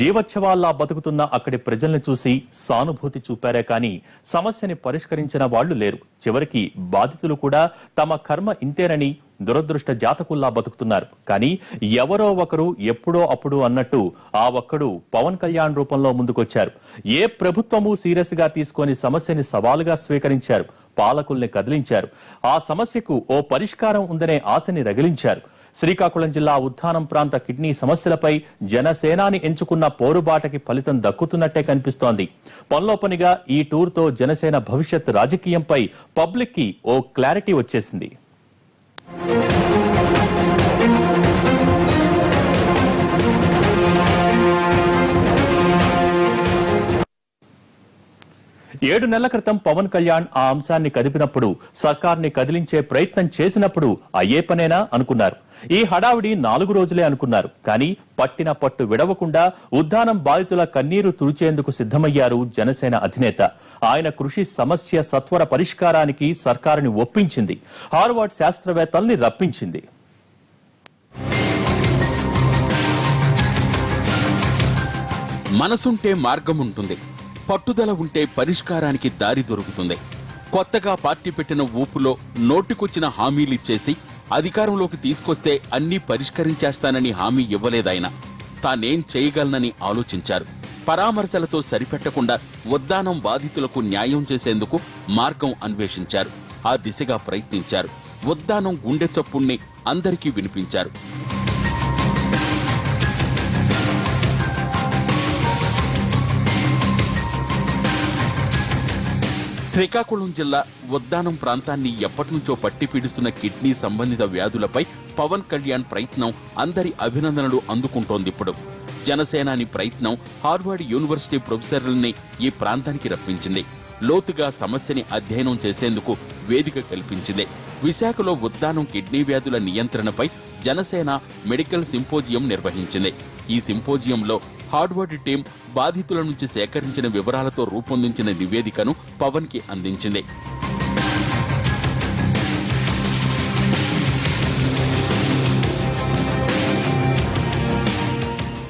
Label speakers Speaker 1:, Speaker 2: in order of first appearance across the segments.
Speaker 1: జీవోత్సవాల్లా బతుకుతున్న అక్కడి ప్రజల్ని చూసి సానుభూతి చూపారే కానీ సమస్యని పరిష్కరించిన వాళ్ళు లేరు. చివరికి బాధితులు కూడా తమ కర్మ ఇంతేనని దురదృష్ట జాతకుల్లా బతుకుతున్నారు. కానీ ఎవరో ఒకరు ఎప్పుడో అప్పుడు అన్నట్టు ఆ ఒక్కడు పవన్ కళ్యాణ్ రూపంలో ముందుకొచ్చారు. ఏ ప్రభుత్వము సీరియస్గా తీసుకొని సమస్యని సవాలుగా స్వీకరించారు. పాలకుల్ని కదిలించారు. ఆ సమస్యకు ఓ పరిష్కారం ఉందనే ఆశని రగిలించారు. శ్రీకాకుళం జిల్లా ఉద్దానం ప్రాంత కిడ్నీ సమస్యలపై జనసేనాని ఎంచుకున్న పోరుబాటకి ఫలితం దక్కుతున్నట్టే కనిపిస్తోంది. పనిలో పనిగా ఈ టూర్తో జనసేన భవిష్యత్ రాజకీయంపై పబ్లిక్కి ఓ క్లారిటీ వచ్చేసింది. ఏడు నెలల క్రితం పవన్ కళ్యాణ్ ఆ అంశాన్ని కదిపినప్పుడు సర్కార్ని కదిలించే ప్రయత్నం చేసినప్పుడు అయ్యే పనేనా అనుకున్నారు. ఈ హడావిడి నాలుగు రోజులే అనుకున్నారు. కానీ పట్టిన పట్టు విడవకుండా ఉద్దానం బాధితుల కన్నీరు తుడిచేందుకు సిద్ధమయ్యారు జనసేన అధినేత. ఆయన కృషి సమస్య సత్వర పరిష్కారానికి సర్కారుని ఒప్పించింది. హార్వర్డ్ శాస్త్రవేత్తల్ని రప్పించింది.
Speaker 2: మనసుంటే మార్గం ఉంటుంది పట్టుదల ఉంటే పరిష్కారానికి దారి దొరుకుతుంది. కొత్తగా పార్టీ పెట్టిన ఊపులో నోటికొచ్చిన హామీలిచ్చేసి అధికారంలోకి తీసుకొస్తే అన్నీ పరిష్కరించేస్తానని హామీ ఇవ్వలేదాయన. తానేం చేయగలనని ఆలోచించారు. పరామర్శలతో సరిపెట్టకుండా ఉద్దానం బాధితులకు న్యాయం చేసేందుకు మార్గం అన్వేషించారు. ఆ దిశగా ప్రయత్నించారు. ఉద్దానం గుండె చప్పుణ్ణి అందరికీ వినిపించారు. శ్రీకాకుళం జిల్లా ఉద్దానం ప్రాంతాన్ని ఎప్పటినుంచో పట్టి పీడిస్తున్న కిడ్నీ సంబంధిత వ్యాధులపై పవన్ కళ్యాణ్ ప్రయత్నం అందరి అభినందనలు అందుకుంటోంది ఇప్పుడు. జనసేనాని ప్రయత్నం హార్వర్డ్ యూనివర్సిటీ ప్రొఫెసర్లని ఈ ప్రాంతానికి రప్పించింది. లోతుగా సమస్యని అధ్యయనం చేసేందుకు వేదిక కల్పించింది. విశాఖలో ఉద్దానం కిడ్నీ వ్యాధుల నియంత్రణపై జనసేన మెడికల్ సింపోజియం నిర్వహించింది. ఈ సింపోజియంలో హార్డ్వర్డ్ టీం బాధితుల నుంచి సేకరించిన వివరాలతో రూపొందించిన నివేదికను పవన్కి అందించింది.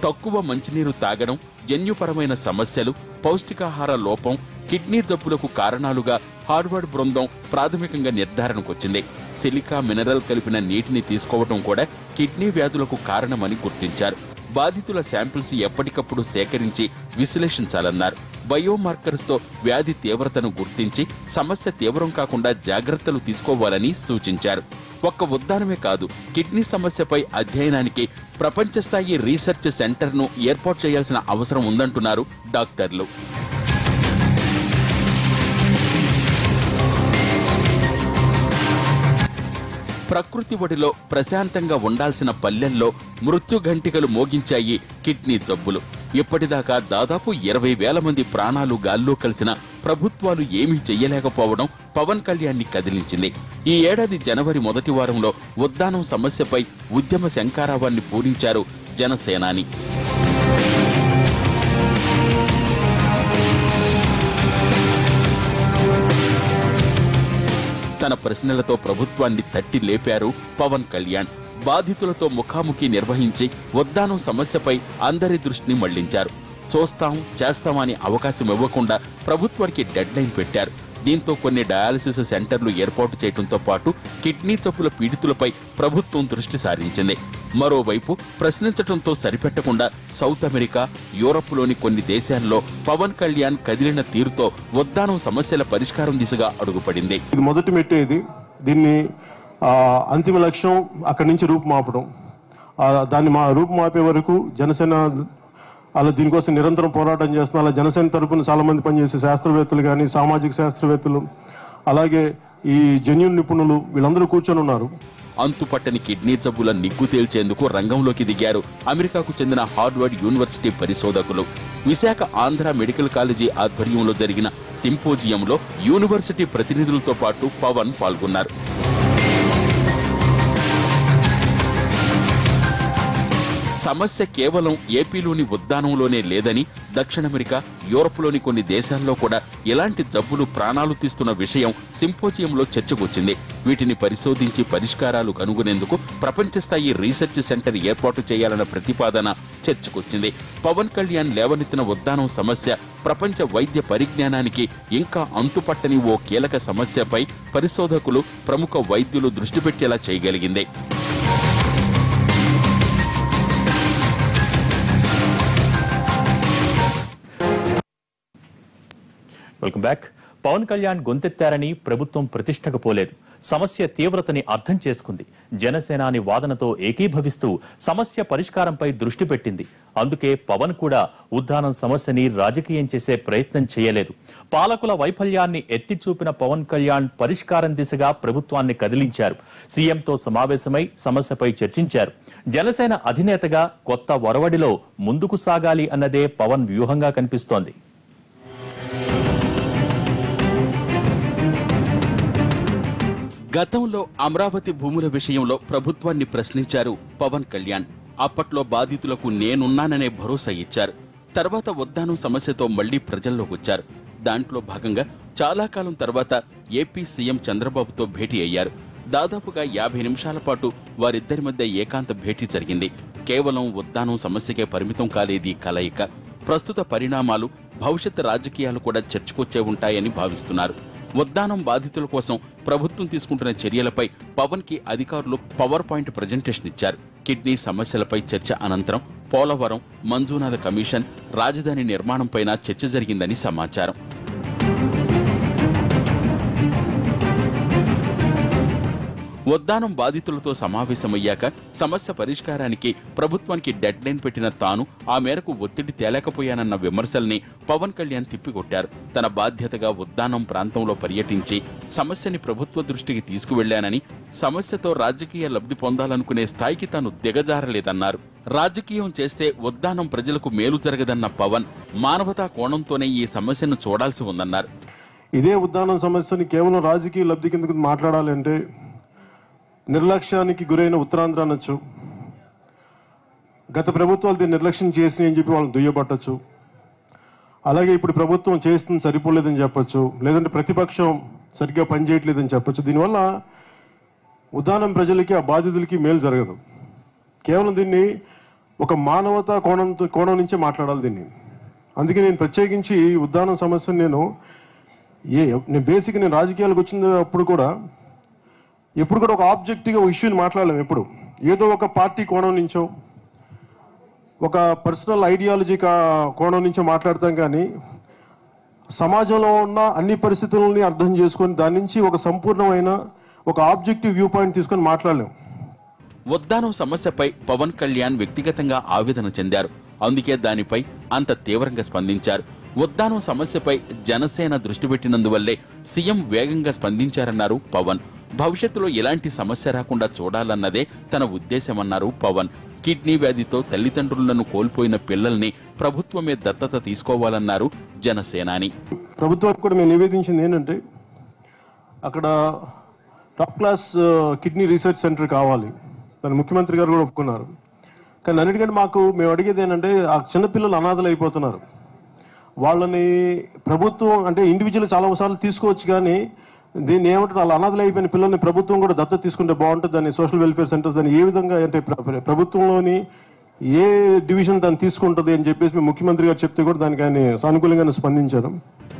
Speaker 2: తక్కువ మంచినీరు తాగడం జన్యుపరమైన సమస్యలు పౌష్టికాహార లోపం కిడ్నీ జబ్బులకు కారణాలుగా హార్వర్డ్ బృందం ప్రాథమికంగా నిర్ధారణకొచ్చింది. సిలికా మినరల్ కలిపిన నీటిని తీసుకోవడం కూడా కిడ్నీ వ్యాధులకు కారణమని గుర్తించారు. బాధితుల శాంపిల్స్ ఎప్పటికప్పుడు సేకరించి విశ్లేషించాలన్నారు. బయోమార్కర్స్తో వ్యాధి తీవ్రతను గుర్తించి సమస్య తీవ్రం కాకుండా జాగ్రత్తలు తీసుకోవాలని సూచించారు. ఒక్క ఉద్దానమే కాదు కిడ్నీ సమస్యపై అధ్యయనానికి ప్రపంచ స్థాయి రీసెర్చ్ సెంటర్ను ఏర్పాటు చేయాల్సిన అవసరం ఉందంటున్నారు డాక్టర్లు. ప్రకృతి ఒడిలో ప్రశాంతంగా ఉండాల్సిన పల్లెల్లో మృత్యుఘంటికలు మోగించాయి కిడ్నీ జబ్బులు. ఇప్పటిదాకా దాదాపు ఇరవై వేల మంది ప్రాణాలు గాల్లో కలిసిన ప్రభుత్వాలు ఏమీ చెయ్యలేకపోవడం పవన్ కళ్యాణ్ని కదిలించింది. ఈ ఏడాది జనవరి మొదటి వారంలో ఉద్దానం సమస్యపై ఉద్యమ శంకారావాన్ని పూరించారు జనసేనాని. తన ప్రశ్నలతో ప్రభుత్వాన్ని తట్టి లేపారు పవన్ కళ్యాణ్. బాధితులతో ముఖాముఖి నిర్వహించి ఉద్దానం సమస్యపై అందరి దృష్టిని మళ్ళించారు. చూస్తాం చేస్తామని అవకాశం ఇవ్వకుండా ప్రభుత్వానికి డెడ్ లైన్ పెట్టారు. దీంతో కొన్ని డయాలసిస్ సెంటర్లు ఏర్పాటు చేయడంతో పాటు కిడ్నీ జబ్బుల పీడితులపై ప్రభుత్వం దృష్టి సారించింది. మరోవైపు ప్రశ్నించడంతో సరిపెట్టకుండా సౌత్ అమెరికా యూరప్లోని కొన్ని దేశాల్లో పవన్ కళ్యాణ్ కదిలిన తీరుతో ఉద్దానం సమస్యల పరిష్కారం దిశగా అడుగుపడింది.
Speaker 3: ఇది మొదటి మెట్టు ఇది. దీన్ని అంతిమ లక్ష్యం అక్కడి నుంచి రూపుమాపడం. దాన్ని మా రూపుమాపే వరకు జనసేన అలా దీనికోసం నిరంతరం పోరాటం చేస్తున్నాం అలా జనసేన తరపున చాలా మంది పనిచేసే శాస్త్రవేత్తలు కానీ సామాజిక శాస్త్రవేత్తలు అలాగే ఈ జన్యున్ నిపుణులు వీళ్ళందరూ కూర్చొని ఉన్నారు.
Speaker 2: అంతుపట్టని కిడ్నీ జబ్బుల నిగ్గు తేల్చేందుకు రంగంలోకి దిగారు అమెరికాకు చెందిన హార్వర్డ్ యూనివర్సిటీ పరిశోధకులు. విశాఖ ఆంధ్ర మెడికల్ కాలేజీ ఆధ్వర్యంలో జరిగిన సింపోజియంలో యూనివర్సిటీ ప్రతినిధులతో పాటు పవన్ పాల్గొన్నారు. సమస్య కేవలం ఏపీలోని ఉద్దానంలోనే లేదని దక్షిణ అమెరికా యూరప్లోని కొన్ని దేశాల్లో కూడా ఇలాంటి జబ్బులు ప్రాణాలు తీస్తున్న విషయం సింపోజియంలో చర్చకొచ్చింది వీటిని పరిశోధించి పరిష్కారాలు కనుగొనేందుకు ప్రపంచ స్థాయి రీసెర్చ్ సెంటర్ ఏర్పాటు చేయాలన్న ప్రతిపాదన చర్చకొచ్చింది పవన్ కళ్యాణ్ లేవనెత్తిన ఉద్దానం సమస్య ప్రపంచ వైద్య పరిజ్ఞానానికి ఇంకా అంతుపట్టని ఓ కీలక సమస్యపై పరిశోధకులు ప్రముఖ వైద్యులు దృష్టి పెట్టేలా చేయగలిగింది.
Speaker 1: Welcome back. పవన్ కళ్యాణ్ గొంతెత్తారని ప్రభుత్వం ప్రతిష్టకు పోలేదు సమస్య తీవ్రతని అర్థం చేసుకుంది. జనసేనాని వాదనతో ఏకీభవిస్తూ సమస్య పరిష్కారంపై దృష్టి పెట్టింది. అందుకే పవన్ కూడా ఉద్దానం సమస్యని రాజకీయం చేసే ప్రయత్నం చేయలేదు. పాలకుల వైఫల్యాన్ని ఎత్తి చూపిన పవన్ కళ్యాణ్ పరిష్కారం దిశగా ప్రభుత్వాన్ని కదిలించారు. సీఎంతో సమావేశమై సమస్యపై చర్చించారు. జనసేన అధినేతగా కొత్త ఒరవడిలో ముందుకు సాగాలి అన్నదే పవన్ వ్యూహంగా కనిపిస్తోంది.
Speaker 2: గతంలో అమరావతి భూముల విషయంలో ప్రభుత్వాన్ని ప్రశ్నించారు పవన్ కళ్యాణ్. అప్పట్లో బాధితులకు నేనున్నాననే భరోసా ఇచ్చారు. తర్వాత ఉద్దానం సమస్యతో మళ్ళీ ప్రజల్లోకి వచ్చారు. దాంట్లో భాగంగా చాలా కాలం తర్వాత ఏపీ సీఎం చంద్రబాబుతో భేటీ అయ్యారు. దాదాపుగా యాభై నిమిషాల పాటు వారిద్దరి మధ్య ఏకాంత భేటీ జరిగింది. కేవలం ఉద్దానం సమస్యకే పరిమితం కాలేది కలయిక. ప్రస్తుత పరిణామాలు భవిష్యత్ రాజకీయాలు కూడా చర్చకొచ్చే ఉంటాయని భావిస్తున్నారు. ఉద్దానం బాధితుల కోసం ప్రభుత్వం తీసుకుంటున్న చర్యలపై పవన్కి అధికారులు పవర్ పాయింట్ ప్రజెంటేషన్ ఇచ్చారు. కిడ్నీ సమస్యలపై చర్చ అనంతరం పోలవరం మంజునాథ కమిషన్ రాజధాని నిర్మాణంపైన చర్చ జరిగిందని సమాచారం. ఉద్దానం బాధితులతో సమావేశమయ్యాక సమస్య పరిష్కారానికి ప్రభుత్వానికి డెడ్ లైన్ పెట్టిన తాను ఆ మేరకు ఒత్తిడి తేలేకపోయానన్న విమర్శల్ని పవన్ కళ్యాణ్ తిప్పికొట్టారు. తన బాధ్యతగా ఉద్దానం ప్రాంతంలో పర్యటించి సమస్యని ప్రభుత్వ దృష్టికి తీసుకువెళ్ళానని సమస్యతో రాజకీయ లబ్ధి పొందాలనుకునే స్థాయికి తాను దిగజారలేదన్నారు. రాజకీయం చేస్తే ఉద్దానం ప్రజలకు మేలు జరగదన్న పవన్ మానవతా కోణంతోనే ఈ సమస్యను చూడాల్సి ఉందన్నారు.
Speaker 3: ఇదే ఉద్దానం సమస్యని కేవలం రాజకీయ లబ్ధి కిందకు మాట్లాడాలంటే నిర్లక్ష్యానికి గురైన ఉత్తరాంధ్ర అనొచ్చు. గత ప్రభుత్వాలు దీన్ని నిర్లక్ష్యం చేసి అని చెప్పి వాళ్ళని దుయ్యబట్టచ్చు. అలాగే ఇప్పుడు ప్రభుత్వం చేస్తుంది సరిపోలేదని చెప్పచ్చు. లేదంటే ప్రతిపక్షం సరిగ్గా పనిచేయట్లేదని చెప్పచ్చు. దీనివల్ల ఉదాహరణ ప్రజలకి ఆ బాధితులకి మేలు జరగదు. కేవలం దీన్ని ఒక మానవతా కోణంతో కోణం నుంచే మాట్లాడాలి దీన్ని. అందుకే నేను ప్రత్యేకించి ఈ ఉద్దానం సమస్యను నేను ఏ నేను బేసిక్ నేను రాజకీయాలకు వచ్చినప్పుడు కూడా ఎప్పుడు కూడా ఒక ఆబ్జెక్టివ్గా ఒక ఇష్యూని మాట్లాడలేము ఎప్పుడు. ఏదో ఒక పార్టీ కోణం నుంచో ఒక పర్సనల్ ఐడియాలజీ కా- కోణం నుంచో మాట్లాడతాం కానీ సమాజంలో ఉన్న అన్ని పరిస్థితులని అర్థం చేసుకొని దాని నుంచి ఒక సంపూర్ణమైన ఒక ఆబ్జెక్టివ్ వ్యూ పాయింట్ తీసుకొని మాట్లాడలేము
Speaker 2: ఉద్దానం సమస్యపై పవన్ కళ్యాణ్ వ్యక్తిగతంగా ఆవేదన చెందారు. అందుకే దానిపై అంత తీవ్రంగా స్పందించారు. ఉద్దానం సమస్యపై జనసేన దృష్టి పెట్టినందువల్లే సీఎం వేగంగా స్పందించారన్నారు పవన్. భవిష్యత్తులో ఎలాంటి సమస్య రాకుండా చూడాలన్నదే తన ఉద్దేశమన్నారు పవన్. కిడ్నీ వ్యాధితో తల్లిదండ్రులను కోల్పోయిన పిల్లల్ని ప్రభుత్వమే దత్తత తీసుకోవాలన్నారు జనసేనాని.
Speaker 3: ప్రభుత్వానికి కూడా మేము నివేదించింది ఏంటంటే అక్కడ top class kidney research centre కావాలి. దాన్ని ముఖ్యమంత్రి గారు కూడా ఒప్పుకున్నారు. కానీ అన్నిటికంటే మాకు మేము అడిగేది ఏంటంటే ఆ చిన్నపిల్లలు అనాథలు అయిపోతున్నారు. వాళ్ళని ప్రభుత్వం అంటే ఇండివిజువల్ చాలా తీసుకోవచ్చు కానీ దీన్ని ఏమంటారు? వాళ్ళ అనాథలు అయిపోయిన పిల్లల్ని ప్రభుత్వం కూడా దత్తత తీసుకుంటే బాగుంటుంది దాన్ని సోషల్ వెల్ఫేర్ సెంటర్స్ దాన్ని ఏ విధంగా అంటే ప్రభుత్వంలోని ఏ డివిజన్ దాన్ని తీసుకుంటుంది అని చెప్పేసి ముఖ్యమంత్రి గారు చెప్తే కూడా దానికి ఆయన సానుకూలంగానే స్పందించారు.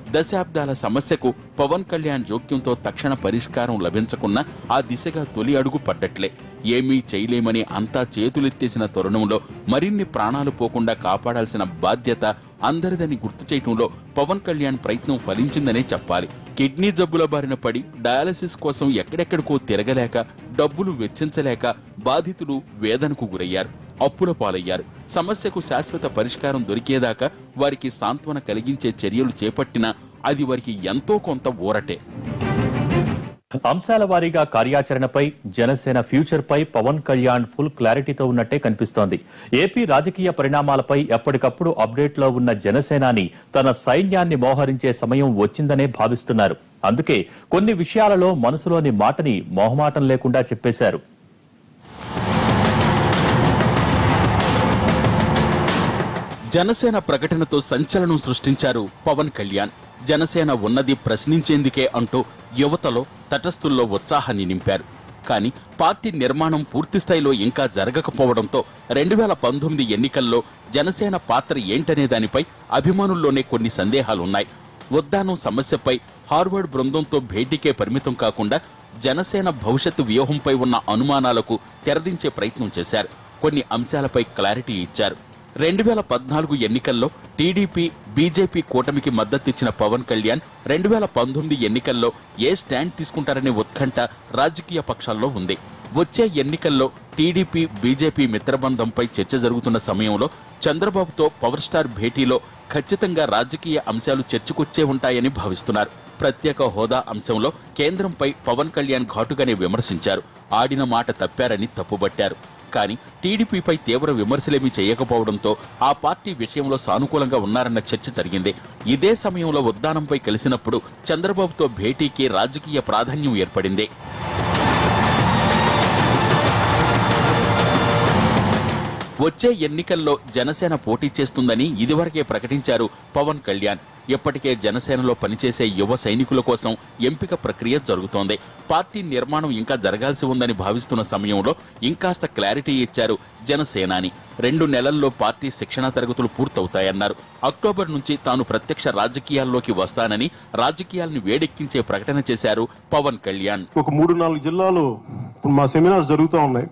Speaker 2: దశాబ్దాల సమస్యకు పవన్ కళ్యాణ్ జోక్యంతో తక్షణ పరిష్కారం లభించకున్నా ఆ దిశగా తొలి అడుగు పడ్డట్లే. ఏమీ చేయలేమని అంతా చేతులెత్తేసిన తరుణంలో మరిన్ని ప్రాణాలు పోకుండా కాపాడాల్సిన బాధ్యత అందరిదని గుర్తు చేయటంలో పవన్ కళ్యాణ్ ప్రయత్నం ఫలించిందనే చెప్పాలి. కిడ్నీ జబ్బుల బారిన పడి డయాలసిస్ కోసం ఎక్కడెక్కడికో తిరగలేక డబ్బులు వెచ్చించలేక బాధితులు వేదనకు గురయ్యారు. అప్పుల పాలయ్యారు. సమస్యకు శాశ్వత పరిష్కారం దొరికేదాకా వారికి సాంత్వన కలిగించే చర్యలు చేపట్టినా అది వారికి ఎంతో కొంత ఊరటే.
Speaker 1: అంశాల వారీగా కార్యాచరణపై జనసేన ఫ్యూచర్ పై పవన్ కళ్యాణ్ ఫుల్ క్లారిటీతో ఉన్నట్టే కనిపిస్తోంది. ఏపీ రాజకీయ పరిణామాలపై ఎప్పటికప్పుడు అప్డేట్లో ఉన్న జనసేనాని తన సైన్యాన్ని మోహరించే సమయం వచ్చిందనే భావిస్తున్నారు. అందుకే కొన్ని విషయాలలో మనసులోని మాటని మొహమాటం లేకుండా చెప్పేశారు.
Speaker 2: జనసేన ప్రకటనతో సంచలనం సృష్టించారు పవన్ కళ్యాణ్. జనసేన ఉన్నది ప్రశ్నించేందుకే అంటూ యువతలో తటస్థుల్లో ఉత్సాహాన్ని నింపారు. కానీ పార్టీ నిర్మాణం పూర్తిస్థాయిలో ఇంకా జరగకపోవడంతో రెండు వేల పంతొమ్మిది ఎన్నికల్లో జనసేన పాత్ర ఏంటనే దానిపై అభిమానుల్లోనే కొన్ని సందేహాలున్నాయి. ఉద్దానం సమస్యపై హార్వర్డ్ బృందంతో భేటీకే పరిమితం కాకుండా జనసేన భవిష్యత్తు వ్యూహంపై ఉన్న అనుమానాలకు తెరదించే ప్రయత్నం చేశారు. కొన్ని అంశాలపై క్లారిటీ ఇచ్చారు. రెండు వేల పద్నాలుగు ఎన్నికల్లో టీడీపీ బీజేపీ కూటమికి మద్దతిచ్చిన పవన్ కళ్యాణ్ రెండు వేల పంతొమ్మిది ఎన్నికల్లో ఏ స్టాండ్ తీసుకుంటారనే ఉత్కంఠ రాజకీయ పక్షాల్లో ఉంది. వచ్చే ఎన్నికల్లో టీడీపీ బీజేపీ మిత్రబంధంపై చర్చ జరుగుతున్న సమయంలో చంద్రబాబుతో పవర్ స్టార్ భేటీలో ఖచ్చితంగా రాజకీయ అంశాలు చర్చకొచ్చే ఉంటాయని భావిస్తున్నారు. ప్రత్యేక హోదా అంశంలో కేంద్రంపై పవన్ కళ్యాణ్ ఘాటుగానే విమర్శించారు. ఆడిన మాట తప్పారని తప్పుబట్టారు. కానీ టీడీపీపై తీవ్ర విమర్శలేమీ చేయకపోవడంతో ఆ పార్టీ విషయంలో సానుకూలంగా ఉన్నారన్న చర్చ జరిగింది. ఇదే సమయంలో ఉద్దానంపై కలిసినప్పుడు చంద్రబాబుతో భేటీకి రాజకీయ ప్రాధాన్యం ఏర్పడింది. వచ్చే ఎన్నికల్లో జనసేన పోటీ చేస్తుందని ఇదివరకే ప్రకటించారు పవన్ కళ్యాణ్. ఇప్పటికే జనసేనలో పనిచేసే యువ సైనికుల కోసం ఎంపిక ప్రక్రియ జరుగుతోంది. పార్టీ నిర్మాణం ఇంకా జరగాల్సి ఉందని భావిస్తున్న సమయంలో ఇంకాస్త క్లారిటీ ఇచ్చారు జనసేనాని. రెండు నెలల్లో పార్టీ శిక్షణ తరగతులు పూర్తవుతాయన్నారు. అక్టోబర్ నుంచి తాను ప్రత్యక్ష రాజకీయాల్లోకి వస్తానని రాజకీయాలను వేడెక్కించే ప్రకటన చేశారు పవన్ కళ్యాణ్.
Speaker 3: ఒక మూడు నాలుగు జిల్లాలు మా సెమినార్ జరుగుతూ ఉన్నాయి.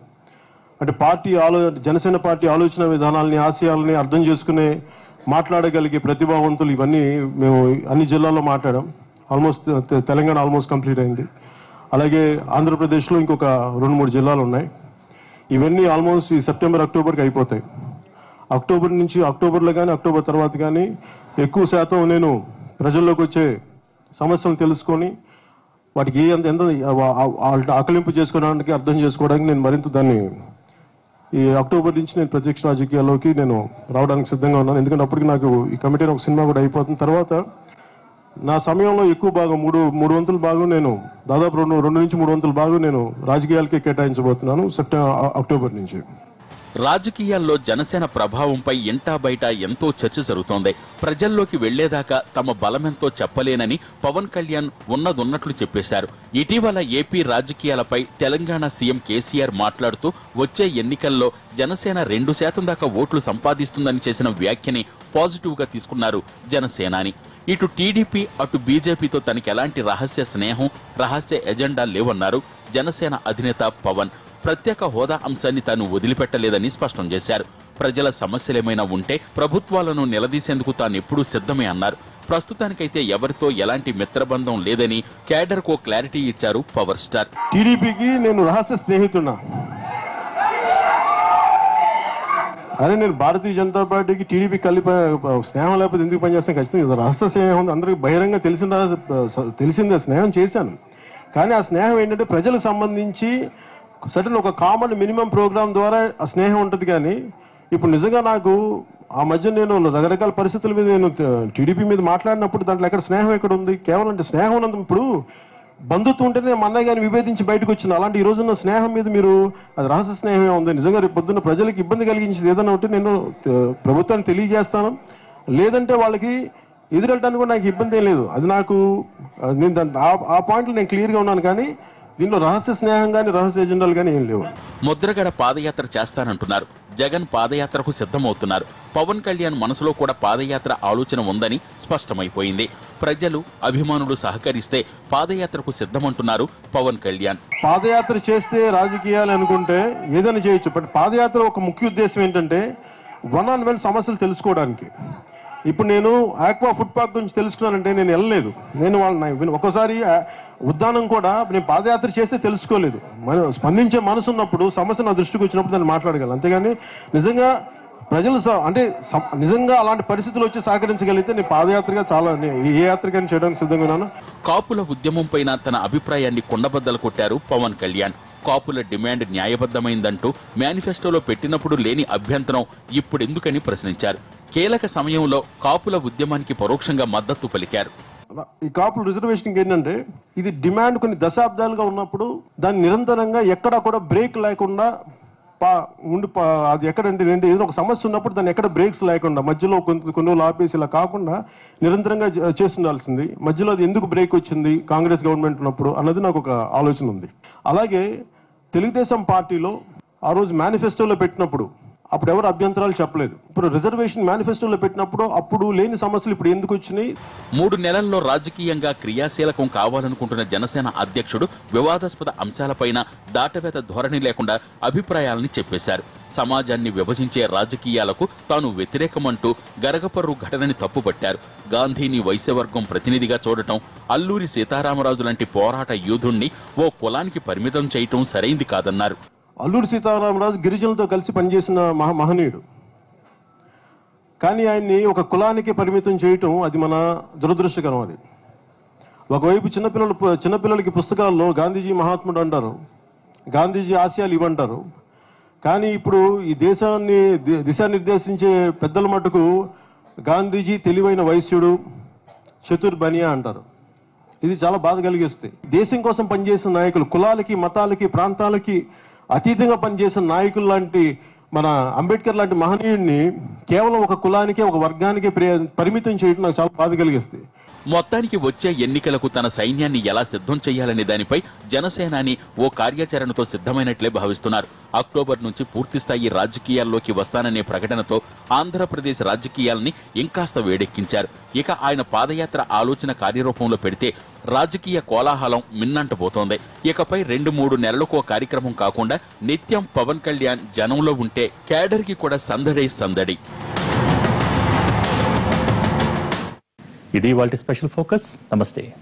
Speaker 3: అంటే పార్టీ ఆలో జనసేన పార్టీ ఆలోచన విధానాలని ఆశయాలని అర్థం చేసుకునే మాట్లాడగలిగే ప్రతిభావంతులు ఇవన్నీ మేము అన్ని జిల్లాల్లో మాట్లాడాం. ఆల్మోస్ట్ తె- తెలంగాణ ఆల్మోస్ట్ కంప్లీట్ అయింది. అలాగే ఆంధ్రప్రదేశ్లో ఇంకొక రెండు మూడు జిల్లాలు ఉన్నాయి. ఇవన్నీ ఆల్మోస్ట్ ఈ సెప్టెంబర్ అక్టోబర్కి అయిపోతాయి. అక్టోబర్ నుంచి అక్టోబర్లో కానీ అక్టోబర్ తర్వాత కానీ ఎక్కువ శాతం నేను ప్రజల్లోకి వచ్చే సమస్యలు తెలుసుకొని వాటికి ఏ ఎంత ఎంత ఆకలింపు చేసుకోవడానికి అర్థం చేసుకోవడానికి నేను మరింత దాన్ని ఈ అక్టోబర్ నుంచి నేను ప్రత్యక్ష రాజకీయాల్లోకి నేను రావడానికి సిద్ధంగా ఉన్నాను. ఎందుకంటే అప్పటికి నాకు ఈ కమిటీ ఒక సినిమా కూడా అయిపోతుంది. తర్వాత నా సమయంలో ఎక్కువ భాగం మూడు మూడు వంతుల భాగం నేను దాదాపు రెండు రెండు నుంచి మూడు వంతుల భాగం నేను రాజకీయాలకే కేటాయించబోతున్నాను సెప్టెంబర్ అక్టోబర్ నుంచి.
Speaker 2: రాజకీయాల్లో జనసేన ప్రభావంపై ఇంటా బయట ఎంతో చర్చ జరుగుతోంది. ప్రజల్లోకి వెళ్ళేదాకా తమ బలమెంతో చెప్పలేనని పవన్ కళ్యాణ్ ఉన్నదున్నట్లు చెప్పేశారు. ఇటీవల ఏపీ రాజకీయాలపై తెలంగాణ సీఎం కేసీఆర్ మాట్లాడుతూ వచ్చే ఎన్నికల్లో జనసేన రెండు శాతం దాకా ఓట్లు సంపాదిస్తుందని చేసిన వ్యాఖ్యని పాజిటివ్గా తీసుకున్నారు జనసేనాని. ఇటు టీడీపీ అటు బీజేపీతో తనకి ఎలాంటి రహస్య స్నేహం రహస్య ఎజెండా లేవన్నారు జనసేన అధినేత పవన్. ప్రత్యేక హోదా అంశాన్ని తాను వదిలిపెట్టలేదని స్పష్టం చేశారు. ప్రజల సమస్యలేమైనా ఉంటే ప్రభుత్వాలను నిలదీసేందుకు తాను ఎప్పుడూ సిద్ధమే అన్నారు. ప్రస్తుతానికైతే ఎవరితో ఎలాంటి మిత్రబంధం లేదని క్యాడర్కో క్లారిటీ ఇచ్చారు పవర్ స్టార్.
Speaker 3: టీడీపీకి నేను రహస్య స్నేహితున్నా. అదే నేను భారతీయ జనతా పార్టీకి టీడీపీ కలిపి స్నేహం లేకపోతే ఎందుకు పనిచేస్తాను? ఖచ్చితంగా రహస్య స్నేహం ఉంది. అందరికీ బహిరంగ తెలిసిన తెలిసిందే స్నేహం చేశాను. కానీ ఆ స్నేహం ఏంటంటే ప్రజలకు సంబంధించి సర్టన్ ఒక కామన్ మినిమం ప్రోగ్రామ్ ద్వారా ఆ స్నేహం ఉంటుంది కానీ ఇప్పుడు నిజంగా నాకు ఆ మధ్య నేను రకరకాల పరిస్థితుల మీద నేను టీడీపీ మీద మాట్లాడినప్పుడు దాంట్లో ఎక్కడ స్నేహం ఎక్కడ ఉంది? కేవలం అంటే స్నేహం ఉన్నది ఇప్పుడు బంధుత్వం ఉంటేనే మా అన్నయ్య గారిని విభేదించి బయటకు వచ్చింది. అలాంటి ఈ రోజున్న స్నేహం మీద మీరు అది రహస్య స్నేహమే ఉంది. నిజంగా రేపు పొద్దున్న ప్రజలకు ఇబ్బంది కలిగించేది ఏదైనా ఉంటే నేను ప్రభుత్వాన్ని ప్రభుత్వానికి తెలియజేస్తాను. లేదంటే వాళ్ళకి ఎదురెళ్ళడానికి కూడా నాకు ఇబ్బంది ఏం లేదు. అది నాకు నేను దాని ఆ- ఆ పాయింట్లో నేను క్లియర్గా ఉన్నాను కానీ దీంట్లో రహస్య స్నేహం కానీ రహస్య ఎజెండాలు కానీ ఏం లేవు.
Speaker 2: ముద్రగడ పాదయాత్ర చేస్తానంటున్నారు. జగన్ పాదయాత్రకు సిద్ధమవుతున్నారు. పవన్ కళ్యాణ్ మనసులో కూడా పాదయాత్ర ఆలోచన ఉందని స్పష్టమైపోయింది. ప్రజలు అభిమానులు సహకరిస్తే పాదయాత్రకు సిద్ధమంటున్నారు పవన్ కళ్యాణ్.
Speaker 3: పాదయాత్ర చేస్తే రాజకీయాలు అనుకుంటే ఏదైనా చేయొచ్చు. బట్ పాదయాత్ర ఒక ముఖ్య ఉద్దేశం ఏంటంటే వన్ ఆన్ వన్ సమస్యలు తెలుసుకోవడానికి. ఇప్పుడు నేను ఆక్వా ఫుడ్ పార్క్ గురించి తెలుసుకున్నానంటే నేను వెళ్ళలేదు. నేను వాళ్ళని ఒక్కోసారి ఆ, ఉద్దానం కూడా నేను పాదయాత్ర చేస్తే తెలుసుకోలేదు. మన స్పందించే మనసు ఉన్నప్పుడు సమస్య నా దృష్టికి వచ్చినప్పుడు దాన్ని మాట్లాడగలను. అంతేగాని నిజంగా ప్రజలు స- అంటే స- నిజంగా అలాంటి పరిస్థితులు వచ్చి సహకరించగలిగితే నేను పాదయాత్రగా చాలా ఏ యాత్రకైనా చేయడానికి సిద్ధంగా ఉన్నాను.
Speaker 2: కాపుల ఉద్యమంపైన తన అభిప్రాయాన్ని కుండబద్దలు కొట్టారు పవన్ కళ్యాణ్. కాపుల డిమాండ్ న్యాయబద్ధమైందంటూ మేనిఫెస్టోలో పెట్టినప్పుడు లేని అభ్యంతరం ఇప్పుడెందుకని ప్రశ్నించారు. కీలక సమయంలో కాపుల ఉద్యమానికి పరోక్షంగా మద్దతు పలికారు.
Speaker 3: ఈ కాపుల రిజర్వేషన్ ఏంటంటే ఇది డిమాండ్ కొన్ని దశాబ్దాలుగా ఉన్నప్పుడు దాన్ని నిరంతరంగా ఎక్కడా కూడా బ్రేక్ లేకుండా పా ఉండి అది ఎక్కడంటే రెండు ఏదో ఒక సమస్య ఉన్నప్పుడు దాన్ని ఎక్కడ బ్రేక్స్ లేకుండా మధ్యలో కొన్ని కొన్ని రోజులు ఆపేసి ఇలా కాకుండా నిరంతరంగా చేస్తుండాల్సింది. మధ్యలో అది ఎందుకు బ్రేక్ వచ్చింది కాంగ్రెస్ గవర్నమెంట్ ఉన్నప్పుడు అన్నది నాకు ఒక ఆలోచన ఉంది. అలాగే తెలుగుదేశం పార్టీలో ఆ రోజు మేనిఫెస్టోలో పెట్టినప్పుడు అప్పుడు ఎవరు అభ్యంతరాలు చెప్పలేదు. ఇప్పుడు రిజర్వేషన్ మేనిఫెస్టోలో పెట్టినప్పుడు అప్పుడు లేని సమస్యలు ఇప్పుడు ఎందుకు వచ్చినాయి?
Speaker 2: మూడు నెలల్లో రాజకీయంగా క్రియాశీలకం కావాలనుకుంటున్న జనసేన అధ్యక్షుడు వివాదాస్పద అంశాలపైన దాటవేత ధోరణి లేకుండా అభిప్రాయాలని చెప్పేశారు. సమాజాన్ని విభజించే రాజకీయాలకు తాను వ్యతిరేకమంటూ గరగపర్రు ఘటనని తప్పుపట్టారు. గాంధీని వైశ్యవర్గం ప్రతినిధిగా చూడటం అల్లూరి సీతారామరాజు లాంటి పోరాట యూధుణ్ణి ఓ కులానికి పరిమితం చేయటం సరైంది కాదన్నారు.
Speaker 3: అల్లూరి సీతారామరాజు గిరిజనులతో కలిసి పనిచేసిన మహా మహనీయుడు. కానీ ఆయన్ని ఒక కులానికి పరిమితం చేయటం అది మన దురదృష్టకరం అది. ఒకవైపు చిన్నపిల్లలు చిన్నపిల్లలకి పుస్తకాల్లో గాంధీజీ మహాత్ముడు అంటారు గాంధీజీ ఆశయాలు ఇవ్వంటారు. కానీ ఇప్పుడు ఈ దేశాన్ని ది- దిశానిర్దేశించే పెద్దల మటుకు గాంధీజీ తెలివైన వైశ్యుడు చతుర్ బనియా అంటారు. ఇది చాలా బాధ కలిగిస్తుంది దేశం కోసం పనిచేసిన నాయకులు కులాలకి మతాలకి ప్రాంతాలకి అతీతంగా పనిచేసిన నాయకులు లాంటి మన అంబేద్కర్ లాంటి మహనీయుడిని కేవలం ఒక కులానికి ఒక వర్గానికి పరిమితం చేయడం నాకు చాలా బాధ కలిగిస్తుంది.
Speaker 2: మొత్తానికి వచ్చే ఎన్నికలకు తన సైన్యాన్ని ఎలా సిద్ధం చేయాలనే దానిపై జనసేనాని ఓ కార్యాచరణతో సిద్ధమైనట్లే భావిస్తున్నారు. అక్టోబర్ నుంచి పూర్తిస్థాయి రాజకీయాల్లోకి వస్తాననే ప్రకటనతో ఆంధ్రప్రదేశ్ రాజకీయాల్ని ఇంకాస్త వేడెక్కించారు. ఇక ఆయన పాదయాత్ర ఆలోచన కార్యరూపంలో పెడితే రాజకీయ కోలాహలం మిన్నంటబోతోంది. ఇకపై రెండు మూడు నెలలకు ఓ కార్యక్రమం కాకుండా నిత్యం పవన్ కళ్యాణ్ జనంలో ఉంటే కేడర్కి కూడా సందడే సందడి.
Speaker 1: ఇది వాళ్ళ స్పెషల్ ఫోకస్. నమస్తే.